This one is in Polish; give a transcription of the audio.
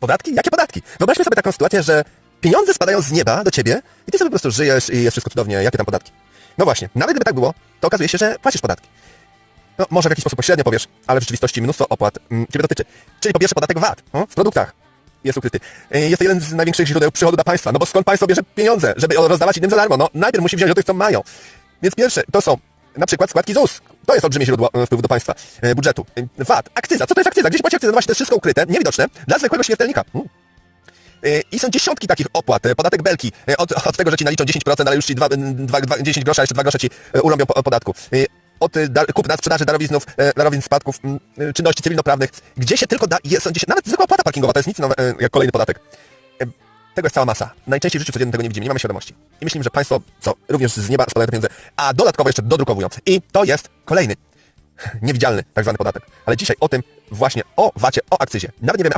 Podatki? Jakie podatki? Wyobraźmy sobie taką sytuację, że pieniądze spadają z nieba do ciebie i ty sobie po prostu żyjesz i jest wszystko cudownie. Jakie tam podatki? No właśnie, nawet gdyby tak było, to okazuje się, że płacisz podatki. No, może w jakiś sposób pośrednio powiesz, ale w rzeczywistości mnóstwo opłat mm, Ciebie dotyczy. Czyli po pierwsze podatek VAT o, w produktach jest ukryty. Jest to jeden z największych źródeł przychodu dla państwa, no bo skąd państwo bierze pieniądze, żeby rozdawać innym za darmo? No najpierw musi wziąć od tych, co mają. Więc pierwsze to są na przykład składki ZUS. To jest olbrzymie źródło e, wpływu do państwa, e, budżetu. Y, VAT, akcyza. Co to jest akcyza? Gdzieś płaci akcyzę? No właśnie, to jest wszystko ukryte, niewidoczne dla zwykłego śmiertelnika. Mm. Y, I są dziesiątki takich opłat. Podatek belki. Od, od tego, że ci naliczą 10%, ale już ci 2, 2, 2, 10 grosza, jeszcze 2 grosze ci urąbią po, podatku. Od dar, kupna, sprzedaży darowiznów, darowizn, spadków, czynności cywilnoprawnych. Gdzie się tylko da, jest, są gdzieś, nawet zwykła opłata parkingowa, to jest nic nowe, jak kolejny podatek. Tego jest cała masa. Najczęściej w życiu codziennym tego nie widzimy, nie mamy świadomości. I myślimy, że państwo, co również z nieba spadają te pieniądze, a dodatkowo jeszcze dodrukowują. I to jest kolejny, niewidzialny tak zwany podatek. Ale dzisiaj o tym właśnie, o wacie, o akcyzie. Nawet nie wiemy, a